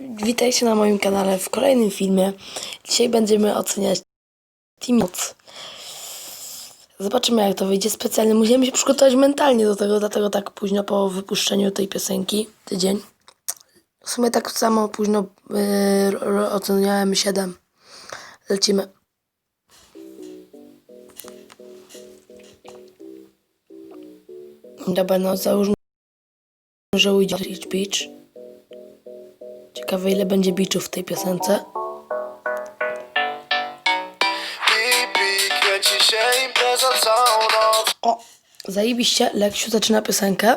Witajcie na moim kanale w kolejnym filmie. Dzisiaj będziemy oceniać Team Moc. Zobaczymy jak to wyjdzie specjalnie. Musiałem się przygotować mentalnie do tego, dlatego tak późno po wypuszczeniu tej piosenki, tydzień. W sumie tak samo późno yy, oceniałem 7. Lecimy. Dobra, no załóżmy, że ujdzie Beach. Ciekawe ile będzie beachów w tej piosence. O, zajebiście, Leksiu zaczyna piosenkę,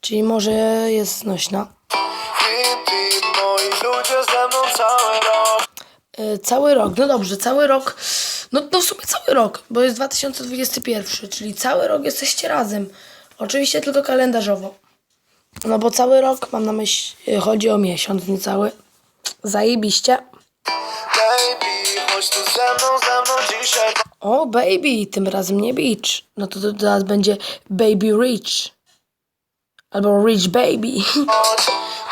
czyli może jest znośna. Yy, cały rok, no dobrze, cały rok, no, no w sumie cały rok, bo jest 2021, czyli cały rok jesteście razem. Oczywiście tylko kalendarzowo. No bo cały rok, mam na myśli, yy, chodzi o miesiąc, nie cały. Zajebiście. Baby, chodź tu ze mną, ze mną dzisiaj O, baby, tym razem nie beach. No to, to teraz będzie baby rich. Albo rich baby. noc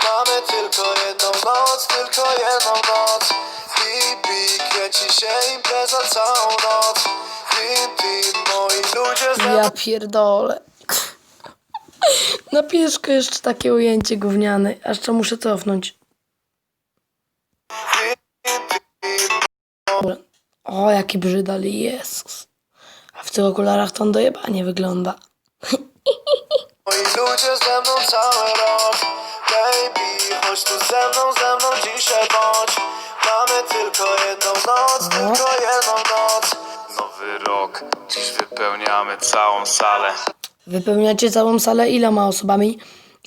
Mamy tylko jedną noc, tylko jedną noc Pipi, kręci się impreza całą noc Pipi, moi ludzie ze mną Ja pierdolę. Na pieszkę jeszcze takie ujęcie gówniane. Aż to muszę cofnąć. O, jaki brzydal, Jezus. A w tych okularach to on dojebanie wygląda. Moi ludzie ze mną cały rok Baby, chodź tu ze mną, ze mną dzisiaj bądź Mamy tylko jedną noc, tylko jedną noc Nowy rok, dziś wypełniamy całą salę. Wypełniacie całą salę iloma osobami?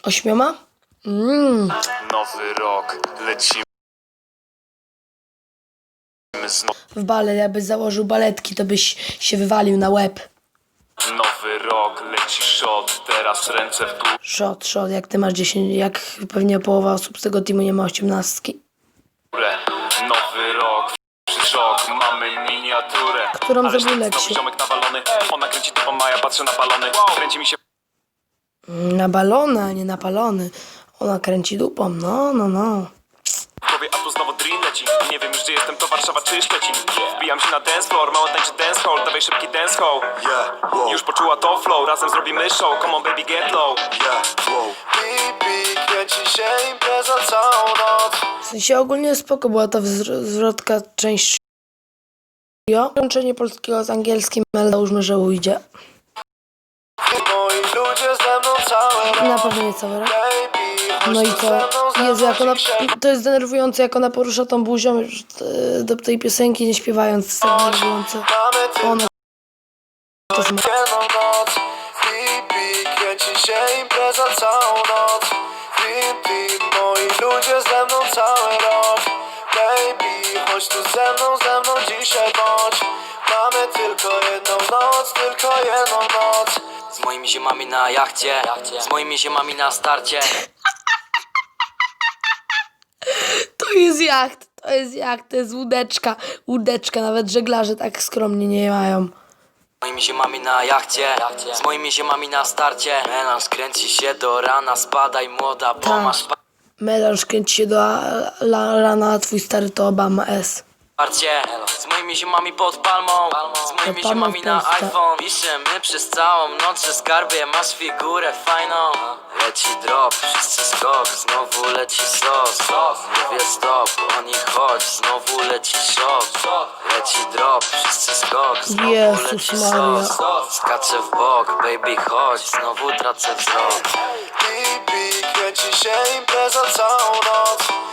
Ośmioma? Mmm, Nowy rok, lecimy znowu. w balet, jakbyś założył baletki, to byś się wywalił na łeb. Nowy rok, leci shot, teraz ręce w górę. Shot, shot, jak ty masz 10, jak pewnie połowa osób z tego teamu nie ma osiemnastki. Nowy rok, szok, mamy miniaturę. Którą zrobił znowu Leksiu. ziomek nawalony, ona kręci Maja patrzy na balony. Kręci mi się a nie na palony. Ona kręci dupą, no, no, no. w głowie, a tu znowu dream leci. Nie wiem już gdzie jestem, to Warszawa czy Szczecin. Wbijam się na dance floor, mało tańczy dance hall, dawaj szybki dance hall. Yeah, wow, Już poczuła to flow, razem zrobimy show, come on baby get low. yeah, wow Pipi, kręci się impreza całą noc W sensie ogólnie spoko była ta zwrotka część trio. Łączenie polskiego z angielskim, ale załóżmy, że ujdzie. Moi ludzie ze mną cały rok Na pewno nie chodź No i tu co? ze mną, ze Jezu, mną jak ona, dzisiaj to jest denerwujące, jak ona porusza tą buzią już, e, do tej piosenki, nie śpiewając. To jest tak denerwujące. Ona to jest się impreza całą noc Pipi, moi ludzie ze mną cały rok Baby, chodź tu ze mną, ze bądź Mamy tylko jedną noc, tylko jedną noc Z moimi ziomami na jachcie, z moimi ziomami na starcie. To jest jacht, to jest jacht, to jest łódeczka. Łódeczka, nawet żeglarze tak skromnie nie mają. Z moimi ziomami na jachcie, z moimi ziomami na starcie. Melanż kręci się do rana, spadaj młoda, bo Tak. masz Melanż kręci się do a- la, rana, a twój stary to Obama S. parcie. Z moimi ziomami pod palmą, z moimi Pod palmą ziomami w na iPhone. Piszemy przez całą noc, że skarbie masz figurę fajną. Leci drop, wszyscy skok, znowu leci sos. Mówię stop, oni chodź, znowu leci szok. Leci drop, wszyscy skok, znowu Jezus leci Maria. sos. Skaczę w bok, baby chodź, znowu tracę wzrok. Pipi, kręci się impreza całą noc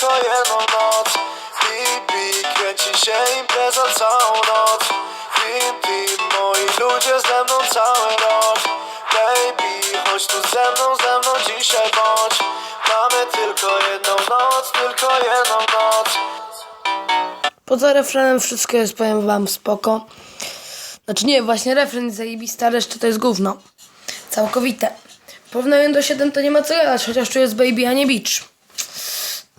tylko jedną noc Pipi, kręci się impreza całą noc Pipi, moi ludzie ze mną cały rok Baby, chodź tu ze mną, ze mną dzisiaj bądź Mamy tylko jedną noc, tylko jedną noc Poza refrenem wszystko jest, powiem wam, spoko. Znaczy nie, właśnie refren jest zajebisty, a reszta to jest gówno. Całkowite. W porównaniu do 7 to nie ma co gadać, chociaż tu jest Baby, a nie Beach.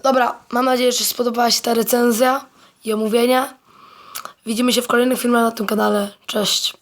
Dobra, mam nadzieję, że spodobała się ta recenzja i omówienia. Widzimy się w kolejnych filmach na tym kanale. Cześć.